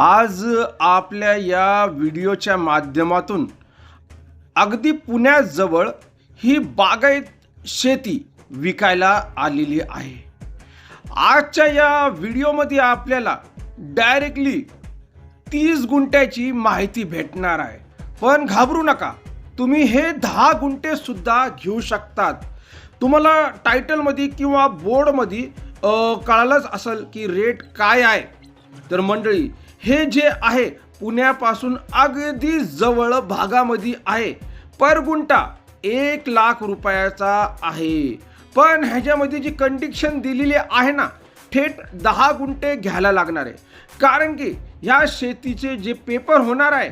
आज आपल्या या व्हिडिओच्या माध्यमातून अगदी पुण्याजवळ ही बागायत शेती विकायला आलेली आहे. आजच्या या व्हिडिओमध्ये आपल्याला डायरेक्टली तीस गुंठ्याची माहिती भेटणार आहे. पण घाबरू नका तुम्ही हे दहा गुंटेसुद्धा घेऊ शकतात. तुम्हाला टायटलमध्ये किंवा बोर्डमध्ये कळालंच असेल की रेट काय आहे. तर मंडळी हे जे आहे पुण्यापासून अगदी जवळ भागामध्ये आहे. पर गुंठा एक लाख रुपयाचा आहे. पण ह्याच्यामध्ये जी कंडिशन दिलेली आहे ना थेट दहा गुंठे घ्यायला लागणार आहे. कारण की ह्या शेतीचे जे पेपर होणार आहे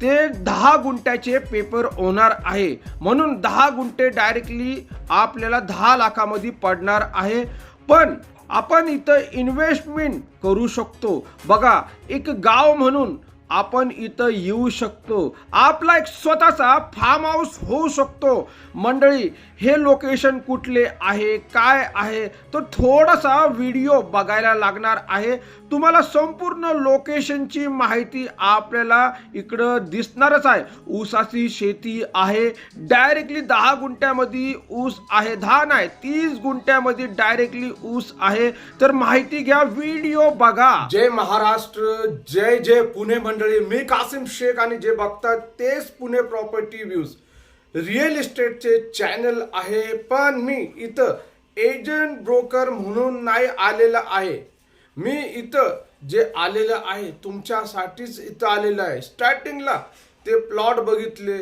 ते दहा गुंठ्याचे पेपर होणार आहे. म्हणून दहा गुंठे डायरेक्टली आपल्याला दहा लाखामध्ये पडणार आहे. पण आपण इथं इन्व्हेस्टमेंट करू शकतो. बघा एक गाव म्हणून आपण इथं येऊ शकतो. आपला एक स्वतःचा फार्म हाऊस होऊ शकतो. मंडळी हे लोकेशन कुठले आहे? काय आहे? तो थोडासा व्हिडिओ बघायला लागणार आहे. तुम्हाला संपूर्ण लोकेशनची माहिती आपल्याला इकडं दिसणारच आहे. ऊसाची शेती आहे. डायरेक्टली दहा गुंठ्यामध्ये ऊस आहे. दहा नाही तीस गुंठ्यामध्ये डायरेक्टली ऊस आहे. तर माहिती घ्या व्हिडिओ बघा. जय महाराष्ट्र जय जय पुणे मंडळी मी कासिम शेख आणि जे बघतात तेच पुणे प्रॉपर्टी व्ह्यूज रिअल इस्टेटचे चॅनल आहे पण मी इथं एजंट ब्रोकर म्हणून नाही आलेला आहे. मी इथं जे आलेलं आहे तुमच्यासाठीच इथं आलेलं आहे. स्टार्टिंगला ते प्लॉट बघितले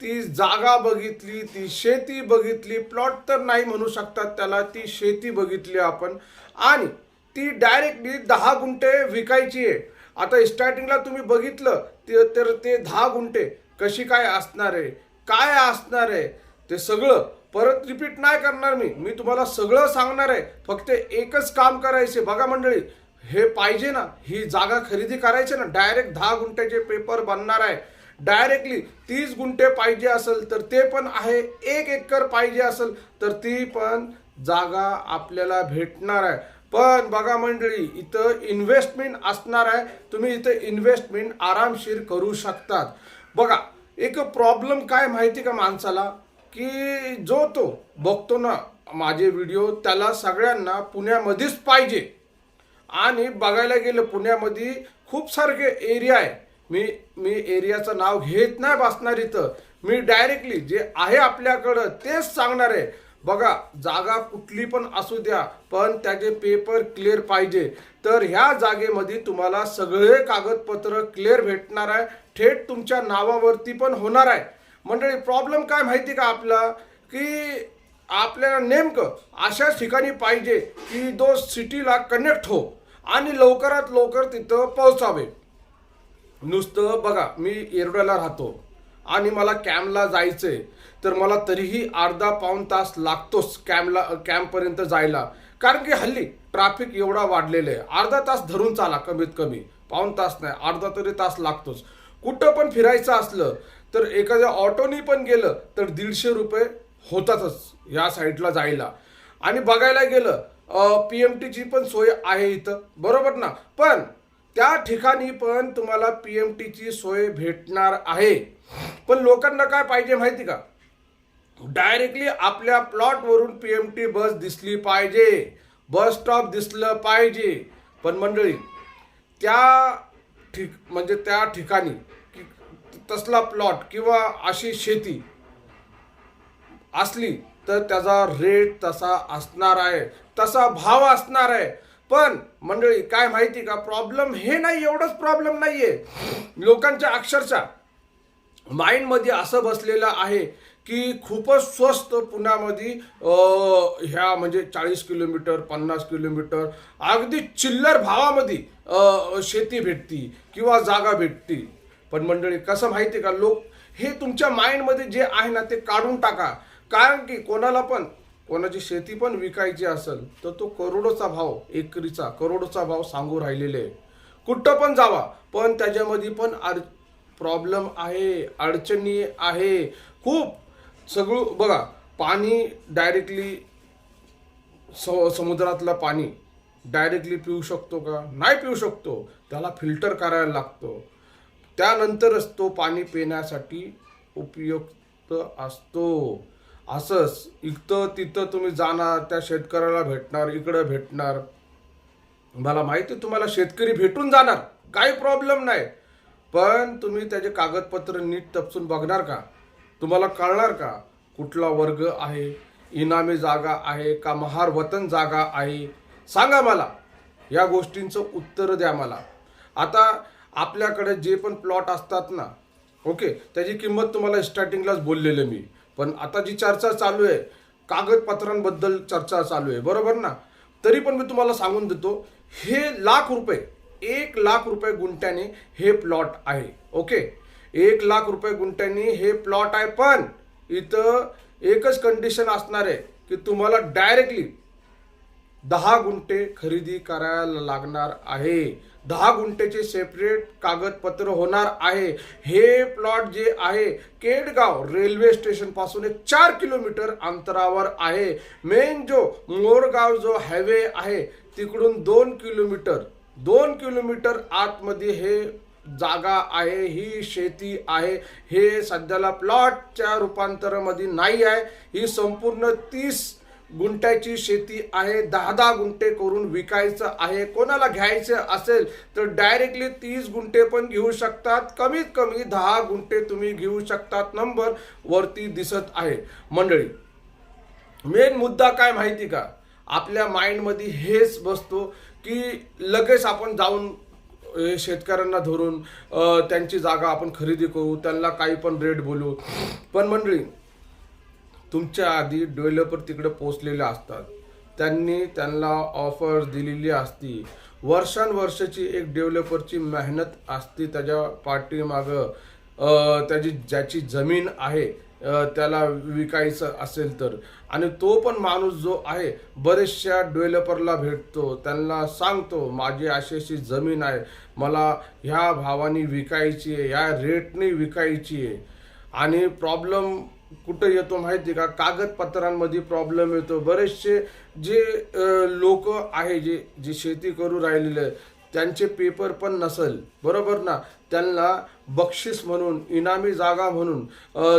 ती जागा बघितली ती शेती बघितली. प्लॉट तर नाही म्हणू शकतात त्याला ती शेती बघितली आपण. आणि ती डायरेक्टली दहा गुंठे विकायची आहे. आता स्टार्टिंगला तुम्ही बघितलं ते तर ते दहा गुंठे. कशी काय असणार आहे? काय असणार आहे? ते सगळं. परत रिपीट नाही करणार मी. मी तुम्हाला सगळं सांगणार आहे. फक्त एकच काम करायचे बघा मंडळी हे पाहिजे ना. ही जागा खरेदी करायची ना. डायरेक्ट दहा गुंठ्याचे पेपर बनणार आहे. डायरेक्टली तीस गुंठे पाहिजे असेल तर ते पण आहे. एक एकर पाहिजे असेल तर ती पण जागा आपल्याला भेटणार आहे. पण बघा मंडळी इथं इन्व्हेस्टमेंट असणार आहे. तुम्ही इथं इन्व्हेस्टमेंट आरामशीर करू शकतात. बघा एक प्रॉब्लेम काय माहिती का माणसाला? की जो तो बघतो ना माझे व्हिडिओ त्याला सगळ्यांना पुण्यामध्येच पाहिजे. आणि बघायला गेलं पुण्यामध्ये खूप सारखे एरिया आहे. मी मी एरियाचं नाव घेत नाही बसणार इथं. मी डायरेक्टली जे आहे आपल्याकडं तेच सांगणार आहे. बघा जागा कुठली पण असू द्या पण त्याचे पेपर क्लिअर पाहिजे. तर ह्या जागेमध्ये तुम्हाला सगळे कागदपत्र क्लिअर भेटणार आहे. थेट तुमच्या नावावरती पण होणार आहे. मंडळी प्रॉब्लेम काय माहिती का आपला? की आपल्याला नेमकं अशाच ठिकाणी पाहिजे की तो सिटीला कनेक्ट हो आणि लवकरात लवकर तिथं पोहोचावे. नुसतं बघा मी येरवड्याला राहतो. आणि मला कॅम्पला जायचंय तर मला तरीही अर्धा पाऊण तास लागतोच कॅम्पला कॅम्पपर्यंत जायला. कारण की हल्ली ट्रॅफिक एवढा वाढलेलं आहे. अर्धा तास धरून चाला कमीत कमी पाऊण तास नाही अर्धा तरी तास लागतोच. कुठं पण फिरायचं असलं तर एखाद्या ऑटोनी पण गेलं तर दीडशे रुपये होतातच या साईडला जायला. आणि बघायला गेलं पी एम टीची पण सोय आहे इथं. बरोबर ना? पण त्या ठिकाणी पण तुम्हाला पी एम टीची सोय भेटणार आहे. पण लोकांना काय पाहिजे माहिती का? डायरेक्टली आपल्या प्लॉटवरून पी एम टी बस दिसली पाहिजे. बस स्टॉप दिसलं पाहिजे. पण मंडळी त्या ठिक म्हणजे त्या ठिकाणी तसला प्लॉट किंवा अशी शेती असली तर त्याचा रेट तसा असणार आहे. तसा भाव असणार आहे. पण मंडळी काय माहिती का? प्रॉब्लेम हे नाही एवढंच प्रॉब्लेम नाही आहे लोकांच्या अक्षरशः माइंडमध्ये असं बसलेलं आहे की खूपच स्वस्त पुण्यामध्ये ह्या म्हणजे चाळीस किलोमीटर पन्नास किलोमीटर अगदी चिल्लर भावामध्ये शेती भेटती किंवा जागा भेटती. पण मंडळी कसं माहिती का लोक हे तुमच्या माइंडमध्ये जे आहे ना ते काढून टाका. कारण की कोणाला पण कोणाची शेती पण विकायची असेल तर तो करोडोचा भाव एकरीचा करोडोचा भाव सांगू राहिलेले आहे. कुठं पण जावा पण त्याच्यामध्ये पण आर प्रॉब्लेम आहे अडचणी आहे. खूप सगळं बघा पाणी डायरेक्टली स समुद्रातलं पाणी डायरेक्टली पिऊ शकतो का? नाही पिऊ शकतो. त्याला फिल्टर करायला लागतो. त्यानंतरच तो पाणी पिण्यासाठी उपयुक्त असतो. असंच इथं तिथं तुम्ही जाणार त्या शेतकऱ्याला भेटणार इकडं भेटणार. मला माहिती आहे तुम्हाला शेतकरी भेटून जाणार. काही प्रॉब्लेम नाही. पण तुम्ही त्याचे कागदपत्र नीट तपसून बघणार का? तुम्हाला कळणार का? कुठला वर्ग आहे? इनामी जागा आहे का? महार वतन जागा आहे? सांगा मला. या गोष्टींचं उत्तर द्या मला. आता आपल्याकडे जे पण प्लॉट असतात ना ओके त्याची किंमत तुम्हाला स्टार्टिंगलाच बोललेलं मी. पण आता जी चर्चा चालू आहे कागदपत्रांबद्दल चर्चा चालू आहे बरोबर ना? तरी पण मी तुम्हाला सांगून देतो हे लाख रुपये एक लाख रुपये गुंठ्याने हे प्लॉट आहे. ओके एक लाख रुपये गुंठ्याने हे प्लॉट आहे. पण इथं एकच कंडिशन असणार आहे की तुम्हाला डायरेक्टली दहा गुंठे खरेदी करायला लागणार आहे. दहा गुंठेचे सेपरेट कागदपत्र होणार आहे. हे प्लॉट जे आहे केडगाव रेल्वे स्टेशनपासून एक चार किलोमीटर अंतरावर आहे. मेन जो मोरगाव जो हायवे आहे तिकडून दोन किलोमीटर दोन किलोमीटर आतमध्ये हे जागा आहे ही शेती आहे. हे सध्याला प्लॉटच्या रूपांतरामध्ये नाही आहे. ही संपूर्ण तीस गुंठ्याची शेती आहे. दहा दहा गुंठे करून विकायचं आहे. कोणाला घ्यायचं असेल तर डायरेक्टली तीस गुंठे पण घेऊ शकतात. कमीत कमी दहा गुंठे तुम्ही घेऊ शकतात. नंबर वरती दिसत आहे. मंडळी मेन मुद्दा काय माहिती का? आपल्या माइंडमध्ये हेच बसतो की लगेच आपण जाऊन शेतकऱ्यांना धरून त्यांची जागा आपण खरेदी करू त्यांना काही पण रेट बोलू. पण मंडळी तुमच्या आधी डेव्हलपर तिकडे पोचलेले असतात. त्यांनी त्यांना ऑफर दिलेली असती. वर्षानुवर्षाची एक डेव्हलपरची मेहनत असते त्याच्या पाठीमागं. त्याची ज्याची जमीन आहे त्याला विकायचं असेल तर. आणि तो पण माणूस जो आहे बरेचशा डेव्हलपरला भेटतो. त्यांना सांगतो माझी अशी अशी जमीन आहे. मला ह्या भावाने विकायची आहे ह्या रेटने विकायची आहे. आणि प्रॉब्लेम कुठं येतो माहिती का? कागदपत्रांमध्ये प्रॉब्लेम येतो. बरेचसे जे लोक आहे जे जे शेती करू राहिलेले आहे, त्यांचे पेपर पण नसेल. बरोबर ना? त्यांना बक्षीस म्हणून इनामी जागा म्हणून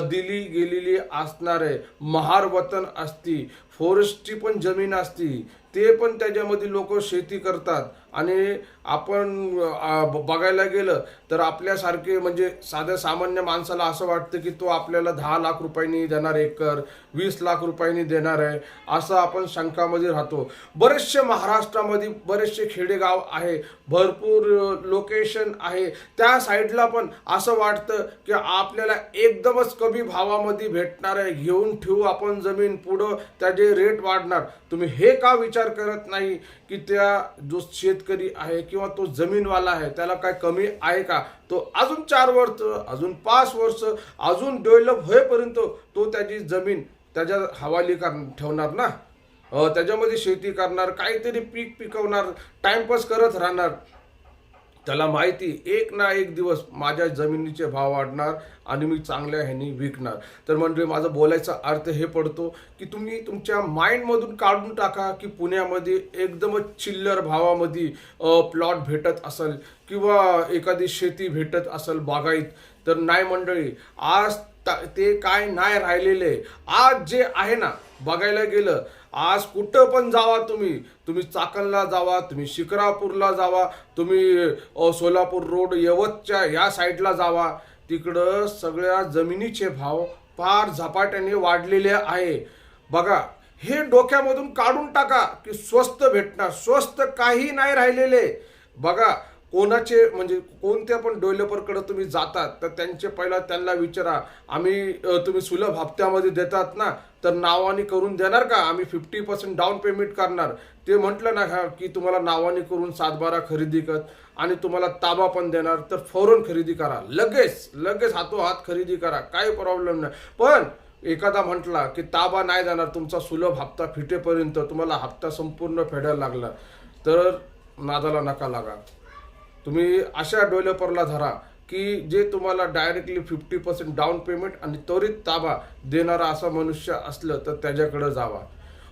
दिली गेलेली असणार आहे महार वतन असती फॉरेस्टची पण जमीन असती ते पण त्याच्यामध्ये लोक शेती करतात. आणि आपण बघायला गेलं तर आपल्यासारखे म्हणजे साध्या सामान्य माणसाला असं वाटतं की तो आपल्याला दहा लाख रुपयांनी देणार एकर वीस लाख रुपयांनी देणार आहे असं आपण शंकामध्ये राहतो. बरेचसे महाराष्ट्रामध्ये बरेचसे खेडेगाव आहे भरपूर लोकेशन आहे. त्या साईडला पण असं वाटतं की आपल्याला एकदमच कमी भावामध्ये भेटणार आहे. घेऊन ठेवू आपण जमीन पुढं त्याचे रेट वाढणार. तुम्ही हे का विचार करत नाही की त्या जो शेतकरी आहे किंवा तो जमीनवाला आहे त्याला काय कमी आहे का? तो अजून चार वर्ष अजून पाच वर्ष अजून डेव्हलप होईपर्यंत तो त्याची जमीन त्याच्या हवाली कर ठेवणार ना? त्याच्यामध्ये शेती करणार काहीतरी पीक पिकवणार टाइमपास करत राहणार. त्याला माहिती एक ना एक दिवस माझ्या जमिनीचे भाव वाढणार आणि मी चांगल्या ह्यानी विकणार. तर म्हणजे माझा बोलायचा अर्थ हे पडतो की तुम्ही तुमच्या माइंडमधून काढून टाका की पुण्यामध्ये एकदमच चिल्लर भावामध्ये प्लॉट भेटत असेल किंवा एखादी शेती भेटत असेल बागायत. तर नाही मंडळी आज ता- ते काय नाही राहिलेले. आज जे आहे ना बघायला गेलं आज कुठं पण जावा तुम्ही. तुम्ही चाकणला जावा तुम्ही शिकरापूरला जावा तुम्ही सोलापूर रोड यवतच्या या साईडला जावा. तिकडं सगळ्या जमिनीचे भाव फार झपाट्याने वाढलेले आहे. बघा हे डोक्यामधून काढून टाका की स्वस्त भेटणार स्वस्त काही नाही राहिलेले. बघा कोणाचे म्हणजे कोणत्या पण डेव्हलपरकडे तुम्ही जातात तर त्यांचे पहिला त्यांना विचारा आम्ही तुम्ही सुलभ हप्त्यामध्ये देतात ना तर नावाने करून देणार का? आम्ही फिफ्टी पर्सेंट डाऊन पेमेंट करणार. ते म्हटलं ना हा की तुम्हाला नावाने करून सातबारा खरेदी कर आणि तुम्हाला ताबा पण देणार तर फौरन खरेदी करा. लगेच लगेच हातोहात खरेदी करा काही प्रॉब्लेम नाही. पण एखादा म्हटला की ताबा नाही जाणार तुमचा सुलभ हप्ता फिटेपर्यंत तुम्हाला हप्ता संपूर्ण फेडायला लागला. तर नादाला नका लागा. तुम्ही अशा डेव्हलपरला धरा की जे तुम्हाला directly fifty percent down payment आणि त्वरित ताबा देणारा असा मनुष्य असलं तर त्याच्याकडं जावा.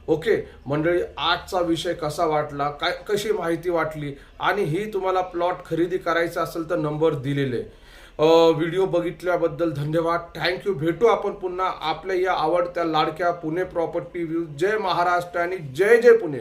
ओके मंडळी आजचा विषय कसा वाटला? काय कशी माहिती वाटली? आणि ही तुम्हाला प्लॉट खरेदी करायचा असेल तर नंबर दिलेले. व्हिडिओ बघितल्याबद्दल धन्यवाद. थँक्यू भेटू आपण पुन्हा आपल्या या आवडत्या लाडक्या पुणे प्रॉपर्टी व्ह्यू जय महाराष्ट्र आणि जय जय पुणे.